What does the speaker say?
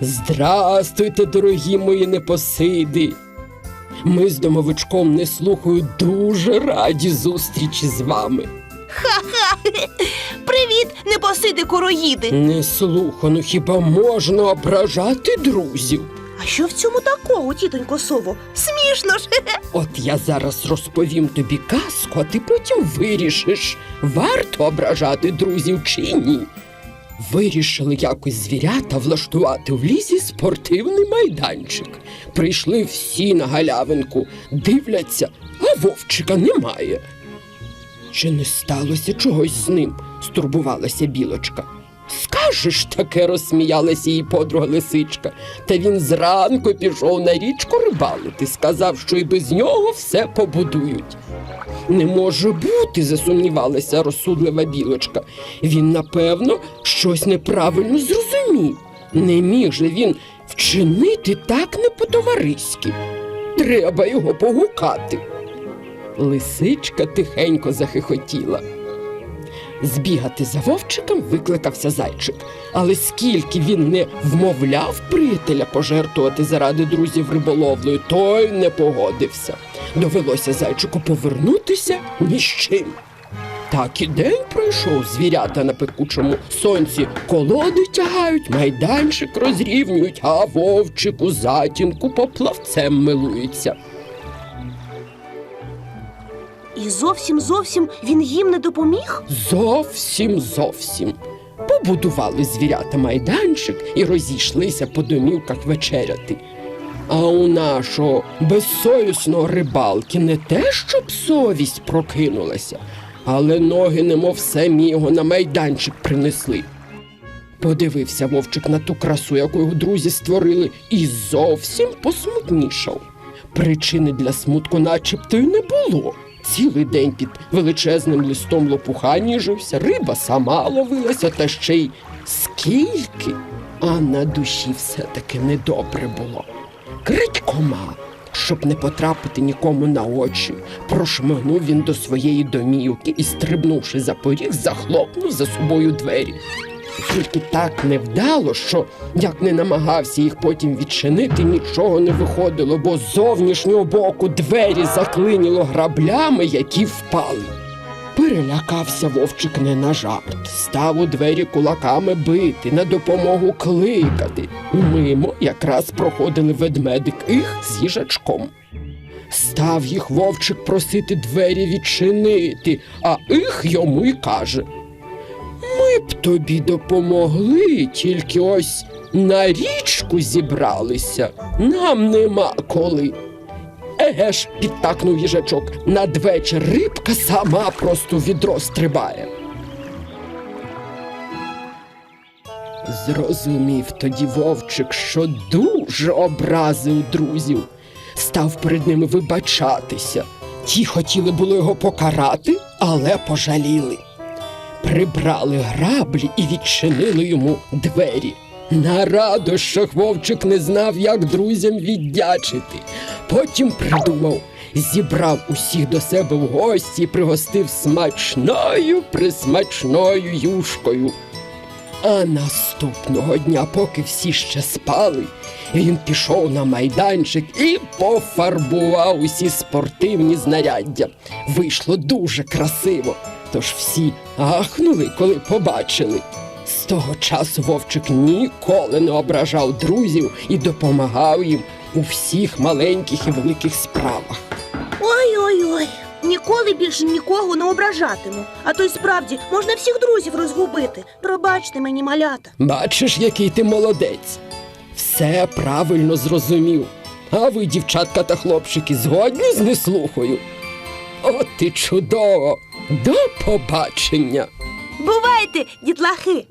Здрастуйте, дорогі мої непосиди. Ми з домовичком не слухаю дуже раді зустрічі з вами. Ха-ха! Привіт, непосиди короїди! Не слухано, ну хіба можна ображати друзів? А що в цьому такого, тітонько сово? Смішно ж! От я зараз розповім тобі казку, а ти потім вирішиш, варто ображати друзів чи ні. Вирішили якось звірята влаштувати в лісі спортивний майданчик. Прийшли всі на галявинку, дивляться, а вовчика немає. Чи не сталося чогось з ним? стурбувалася білочка. Скажеш таке, розсміялася її подруга лисичка. Та він зранку пішов на річку рибалити, сказав, що і без нього все побудують. Не може бути, засумнівалася розсудлива білочка. Він, напевно, щось неправильно зрозумів. Не міг же він вчинити так не по-товариськи. Треба його погукати. Лисичка тихенько захихотіла. Збігати за вовчиком викликався зайчик, але скільки він не вмовляв приятеля пожертвувати заради друзів риболовлею, той не погодився. Довелося зайчику повернутися ні з чим. Так і день пройшов, звірята на пекучому сонці колоди тягають, майданчик розрівнюють, а вовчик у затінку поплавцем милується. І зовсім зовсім він їм не допоміг? Зовсім зовсім. Побудували звірята майданчик і розійшлися по домівках вечеряти. А у нашого безсовісного рибалки не те, щоб совість прокинулася, але ноги, немов самі його на майданчик принесли. Подивився вовчик на ту красу, яку його друзі створили, і зовсім посмутнішав. Причини для смутку начебто й не було. Цілий день під величезним листом лопуха ніжився, риба сама ловилася, та ще й скільки, а на душі все-таки недобре було. Крадькома, щоб не потрапити нікому на очі, прошмигнув він до своєї домівки і, стрибнувши за поріг, захлопнув за собою двері. Тільки так невдало, що як не намагався їх потім відчинити, нічого не виходило, бо з зовнішнього боку двері заклиніло граблями, які впали. Перелякався вовчик не на жарт, став у двері кулаками бити, на допомогу кликати. Мимо якраз проходили ведмедик їх з їжачком. Став їх вовчик просити двері відчинити, а їх йому й каже. Б тобі допомогли, тільки ось на річку зібралися. Нам нема коли. Еге ж, підтакнув їжачок, надвечір рибка сама просто відро стрибає. Зрозумів тоді вовчик, що дуже образив друзів, став перед ними вибачатися. Ті хотіли було його покарати, але пожаліли прибрали граблі і відчинили йому двері. На радощах вовчик не знав, як друзям віддячити. Потім придумав, зібрав усіх до себе в гості і пригостив смачною присмачною юшкою. А наступного дня, поки всі ще спали, він пішов на майданчик і пофарбував усі спортивні знаряддя. Вийшло дуже красиво. Тож всі ахнули, коли побачили. З того часу вовчик ніколи не ображав друзів і допомагав їм у всіх маленьких і великих справах. Ніколи більше нікого не ображатиму. А то й справді можна всіх друзів розгубити. Пробачте мені, малята. Бачиш, який ти молодець. Все правильно зрозумів. А ви, дівчатка та хлопчики, згодні з неслухою? От і чудово! До побачення! Бувайте, дітлахи!